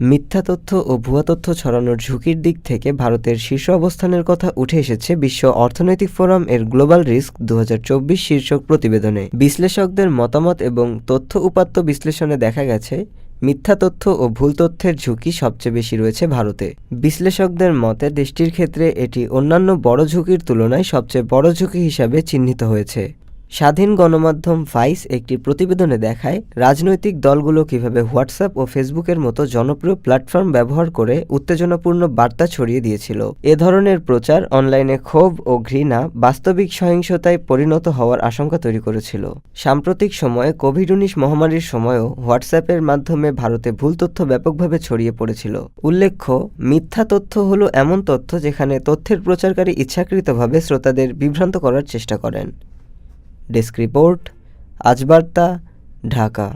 মিথ্যা তথ্য ও ভুয়া তথ্য ছড়ানোর ঝুঁকির দিক থেকে ভারতের শীর্ষ অবস্থানের কথা উঠে এসেছে বিশ্ব অর্থনৈতিক ফোরাম এর গ্লোবাল রিস্ক দু হাজার চব্বিশ শীর্ষক প্রতিবেদনে। বিশ্লেষকদের মতামত এবং তথ্য উপাত্ত বিশ্লেষণে দেখা গেছে, মিথ্যা তথ্য ও ভুল তথ্যের ঝুঁকি সবচেয়ে বেশি রয়েছে ভারতে। বিশ্লেষকদের মতে, দেশটির ক্ষেত্রে এটি অন্যান্য বড় ঝুঁকির তুলনায় সবচেয়ে বড় ঝুঁকি হিসাবে চিহ্নিত হয়েছে। স্বাধীন গণমাধ্যম ভাইস একটি প্রতিবেদনে দেখায়, রাজনৈতিক দলগুলো কীভাবে হোয়াটসঅ্যাপ ও ফেসবুকের মতো জনপ্রিয় প্ল্যাটফর্ম ব্যবহার করে উত্তেজনাপূর্ণ বার্তা ছড়িয়ে দিয়েছিল। এ ধরনের প্রচার অনলাইনে ক্ষোভ ও ঘৃণা বাস্তবিক সহিংসতায় পরিণত হওয়ার আশঙ্কা তৈরি করেছিল। সাম্প্রতিক সময়ে কোভিড উনিশ মহামারীর সময়ও হোয়াটসঅ্যাপের মাধ্যমে ভারতে ভুল তথ্য ব্যাপকভাবে ছড়িয়ে পড়েছিল। উল্লেখ্য, মিথ্যা তথ্য হলো এমন তথ্য যেখানে তথ্যের প্রচারকারী ইচ্ছাকৃতভাবে শ্রোতাদের বিভ্রান্ত করার চেষ্টা করেন। ডেস্ক রিপোর্ট আজ বার্তা ঢাকা